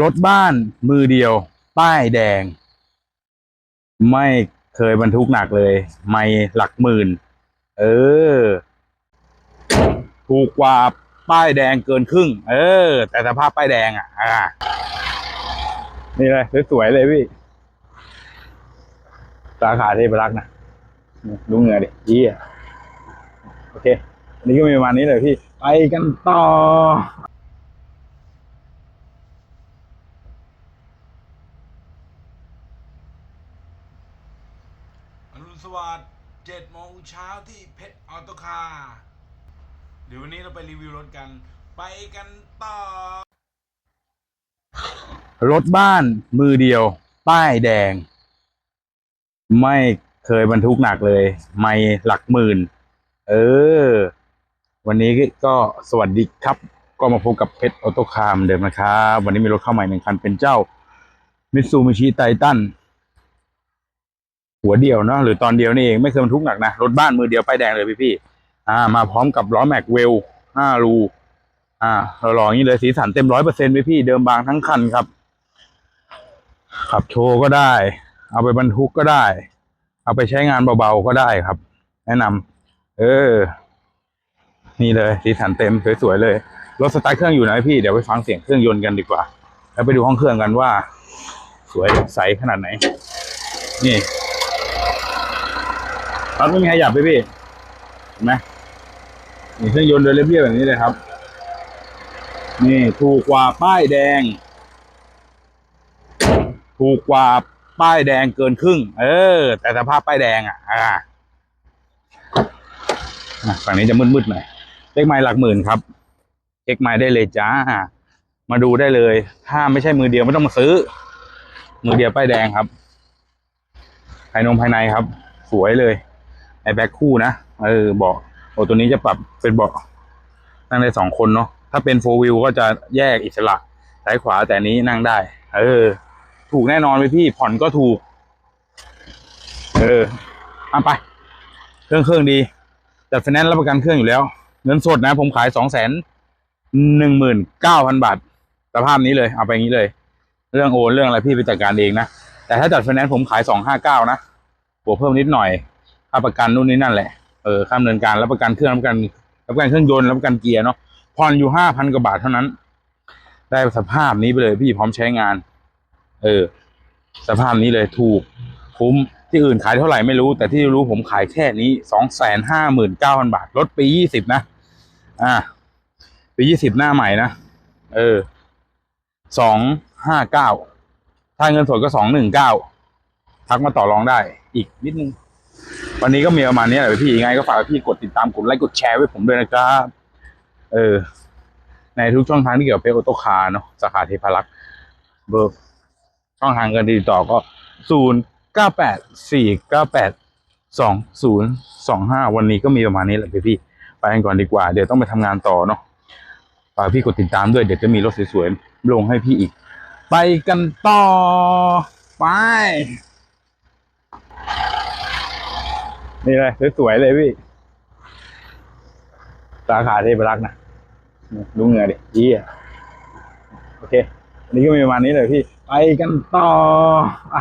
รถบ้านมือเดียว ป้ายแดง ไม่เคยบรรทุกหนักเลย ไม่หลักหมื่น เออ ถูกกว่าป้ายแดงเกินครึ่ง เออ แต่สภาพป้ายแดงอะอ่านี่เลยสวยๆเลยพี่สาขาเทพรักษ์นะดูเงือดิยี่อะโอเค อันนี้ก็มีประมาณนี้เลยพี่ ไปกันต่อ อรุณ สวัสดิ์เจ็ดโมงเช้าที่เพชรออโตคาร์เดี๋ยววันนี้เราไปรีวิวรถกัน ไปกันต่อ รถบ้านมือเดียว ป้ายแดง ไม่เคยบรรทุกหนักเลย ไม่หลักหมื่น เออ วันนี้ก็สวัสดีครับ ก็มาพบกับเพชรออโตคาร์เหมือนเดิมนะครับ วันนี้มีรถเข้าใหม่หนึ่งคันเป็นเจ้ามิตซูมิชิไททัน หัวเดียวเนาะหรือตอนเดียวนี่เองไม่เคยบรรทุกหนักนะรถบ้านมือเดียวป้ายแดงเลยพี่พี่อ่ามาพร้อมกับล้อแม็กเวลห้ารูอ่าหล่อๆอย่างนี้เลยสีสันเต็มร้อยเปอร์เซ็นต์พี่พี่เดิมบางทั้งคันครับ ขับโชว์ก็ได้ เอาไปบรรทุกก็ได้ เอาไปใช้งานเบาๆก็ได้ครับ แนะนำเออ นี่เลย สีสันเต็มสวยๆเลยรถสตาร์ทเครื่องอยู่นะพี่เดี๋ยวไปฟังเสียงเครื่องยนต์กันดีกว่า แล้วไปดูห้องเครื่องกันว่า สวยใสขนาดไหน นี่ รถไม่มีขยับเลยพี่เห็นไหมนี่เครื่องยนต์เดินเรียบๆแบบนี้เลยครับ นี่ถูกกว่าป้ายแดง ถูกกว่าป้ายแดงเกินครึ่ง เออ แต่สภาพป้ายแดงอะอ่าฝั่งนี้จะมืดๆหน่อยเลขไม้หลักหมื่นครับเช็คไม้ได้เลยจ้า มาดูได้เลย ถ้าไม่ใช่มือเดียวไม่ต้องมาซื้อ มือเดียวป้ายแดงครับภายนงภายในครับ สวยเลย ไอแบ็คคู่นะเออเบาะโอ้ตัวนี้จะปรับเป็นเบาะนั่งได้สองคนเนาะถ้าเป็นโฟวิวก็จะแยกอิสระซ้ายขวาแต่นนี้นั่งได้ เออ ถูกแน่นอนเลยพี่ผ่อนก็ถูก เออเอาไป เครื่องเครื่องดีจัดไฟแนนซ์รับประกันเครื่องอยู่แล้ว เงินสดนะ ผมขายสองแสนหนึ่งหมื่นเก้าพันบาทสภาพนี้เลย เอาไปอย่างนี้เลย เรื่องโอนเรื่องอะไรพี่ไปจัดการเองนะ แต่ถ้าจัดไฟแนนซ์ผมขายสองห้าเก้านะบวกเพิ่มนิดหน่อย ค่าประกันนู่นนี่นั่นแหละเออค่าดำเนินการรับประกันเครื่องรับประกันรับประกันเครื่องยนต์รับประกันเกียร์เนาะผ่อนอยู่ห้าพันกว่าบาทเท่านั้น ได้สภาพนี้ไปเลยพี่พร้อมใช้งาน เออ สภาพนี้เลยถูกคุ้มที่อื่นขายเท่าไหร่ไม่รู้ แต่ที่รู้ผมขายแค่นี้สองแสนห้าหมื่นเก้าพันบาทลดปียี่สิบนะ อ่า ปียี่สิบหน้าใหม่นะ เออสองห้าเก้าถ้าเงินสดก็สองหนึ่งเก้าทักมาต่อรองได้อีกนิดนึง วันนี้ก็มีประมาณนี้แหละพี่ยังไงก็ฝากพี่กดติดตามกดไลค์กดแชร์ไว้ผมด้วยนะครับเออ ในทุกช่องทางที่เกี่ยวกับเพจออโตคาเนาะสาขาเทพารักษ์เบอร์ช่องทางการติดต่อก็ศูนย์เก้าแปดสี่เก้าแปดสองศูนย์สองห้าวันนี้ก็มีประมาณนี้แหละพี่พี่ไปกันก่อนดีกว่า เดี๋ยวต้องไปทำงานต่อเนาะฝากพี่กดติดตามด้วยเดี๋ยวจะมีรถสวยๆลงให้พี่อีก ไปกันต่อ ไป นี่เลยสวยๆเลยพี่ สาขาเทพรักษ์นะดูเหงื่อดิยี่โอเค นี่ก็มีประมาณนี้เลยพี่ ไปกันต่อไป